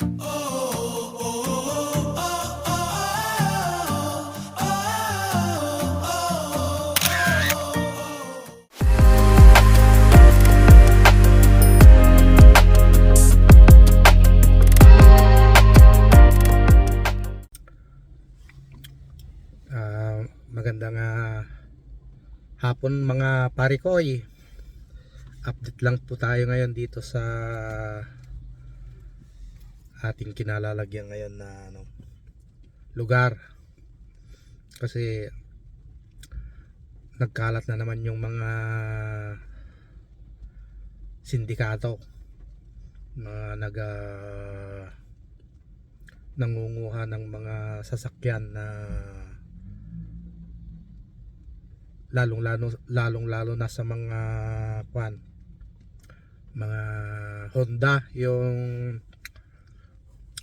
Ah, magandang ah, hapon mga parikoy. Update lang po tayo ngayon dito sa ating kinalalagyan ngayon na ano, lugar. Kasi nagkalat na naman yung mga sindikato na nag ah, nangunguha ng mga sasakyan na lalong lalo lalong lalo na sa mga kwan mga Honda yung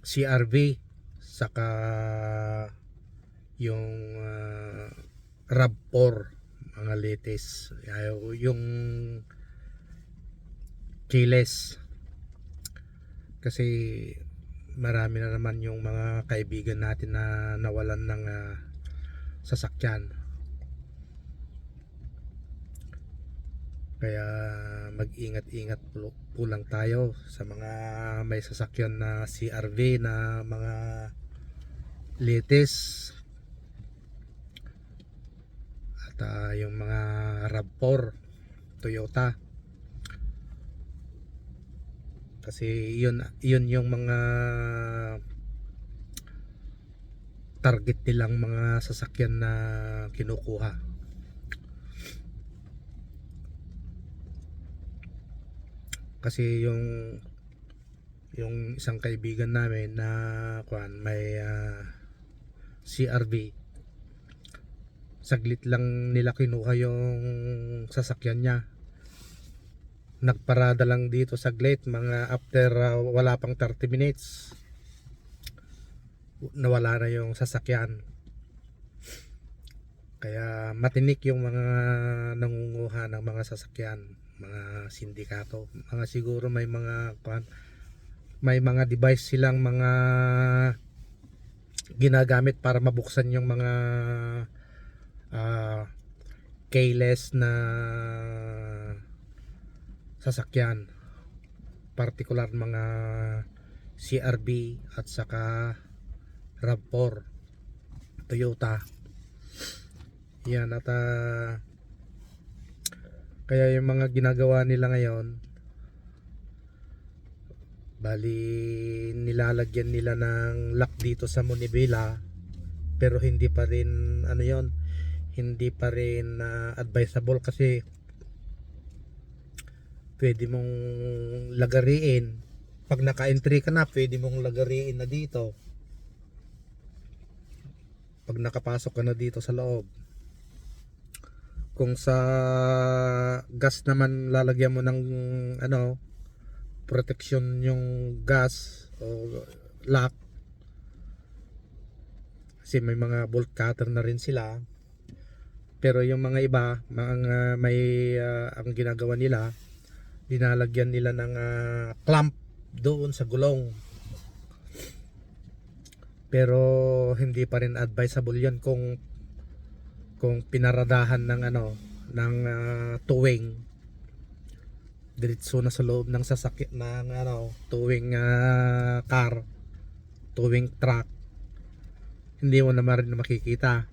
CRV saka yung uh, RAV4 mga latest. Yung keyless. Kasi marami na naman yung mga kaibigan natin na nawalan ng ah, sasakyan Kaya mag-ingat-ingat po, lang tayo sa mga may sasakyan na CRV na mga latest at ah, yung mga RAV4 Toyota. Kasi yun yun yung mga target nilang mga sasakyan na kinukuha kasi yung yung isang kaibigan namin na kuan may ah, CRV saglit lang nila kinuha yung sasakyan niya. Nagparada lang dito saglit mga after ah, wala pang 30 minutes nawala na yung sasakyan. Kaya matinik yung mga nangunguha ng mga sasakyan mga sindikato. Mga siguro may mga may mga device silang mga ginagamit para mabuksan yung mga ah, keyless na sasakyan. Particular mga CRB at saka RAV4 Toyota. Yan at ah, kaya yung mga ginagawa nila ngayon bali nilalagyan nila ng lock dito sa Munibela pero hindi pa rin ano yon hindi pa rin ah, advisable kasi pwede mong lagariin. Pag naka-entry ka na pwede mong lagariin na dito. Pag nakapasok ka na dito sa loob kung sa gas naman lalagyan mo ng ano protection yung gas o lock. Kasi may mga bolt cutter na rin sila. Pero yung mga iba mga may ah, ang ginagawa nila dinalagyan nila ng ah, clamp doon sa gulong. Pero hindi pa rin advisable yan kung kung pinaradahan ng ano ng ah, tuwing. Diretso na sa loob ng sasakyan ng ano tuwing ah, car tuwing truck. Hindi mo naman rin makikita.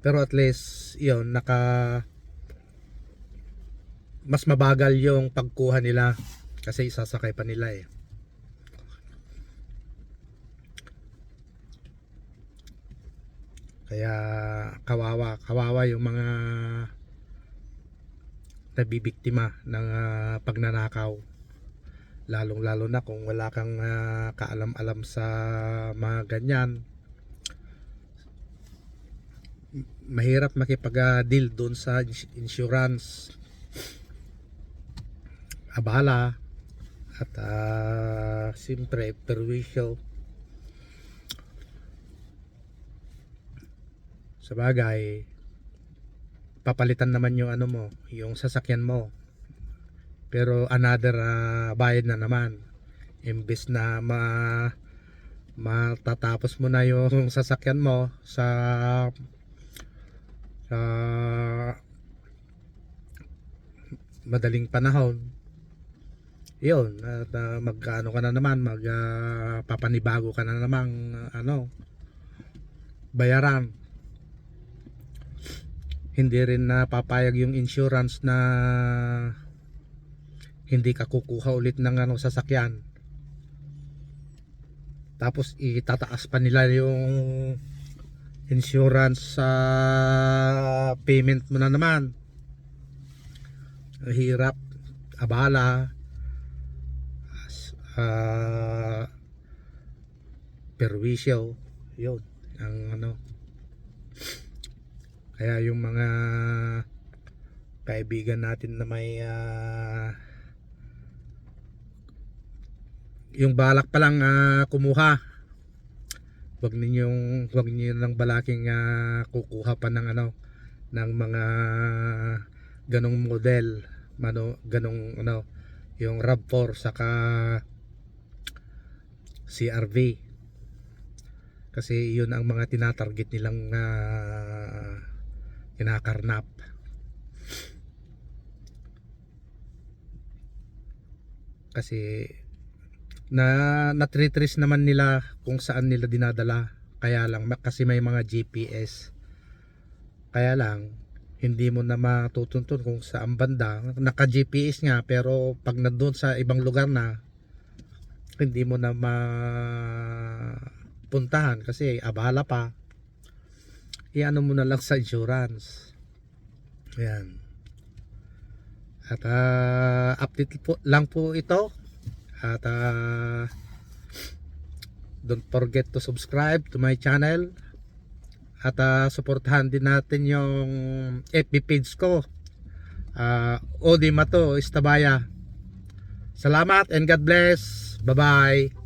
Pero at least yon naka mas mabagal yung pagkuha nila kasi isasakay pa nila eh Kaya kawawa, kawawa yung mga nabibiktima ng ah, pagnanakaw. Lalong lalo na kung wala kang ah, kaalam-alam sa mga ganyan. Mahirap makipag-deal doon sa ins- insurance. Abala at ah, siyempre perwisyo. Sa bagay papalitan naman yung ano mo yung sasakyan mo. Pero another ah, bayad na naman. Imbes na ma matatapos mo na yung sasakyan mo sa sa madaling panahon yun at uh, magkaano ka na naman mag ah, papanibago ka na naman ano bayaran hindi rin na papayag yung insurance na hindi ka kukuha ulit ng ano sasakyan. Tapos itataas pa nila yung insurance sa payment mo na naman. Hirap. Abala. Ah perwisyo. Yun. Ang ano kaya yung mga kaibigan natin na may ah, yung balak pa lang ah, kumuha wag ninyong wag niyo nang balaking ah, kukuha pa ng ano ng mga ganong model mano ganong ano yung RAV4 saka CRV kasi yun ang mga tinatarget nilang ah, kinakarnap. Kasi na natritrace naman nila kung saan nila dinadala. Kaya lang kasi may mga GPS kaya lang hindi mo na matutuntun kung saan banda. Naka GPS nga pero pag nandun sa ibang lugar na hindi mo na mapuntahan kasi abala pa iano mo na lang sa insurance. Yan at ah, update po, lang po ito. At ah, don't forget to subscribe to my channel. At ah, suportahan din natin yung FB page ko. Uh, Odi Mato Istabaya salamat and God bless. Bye bye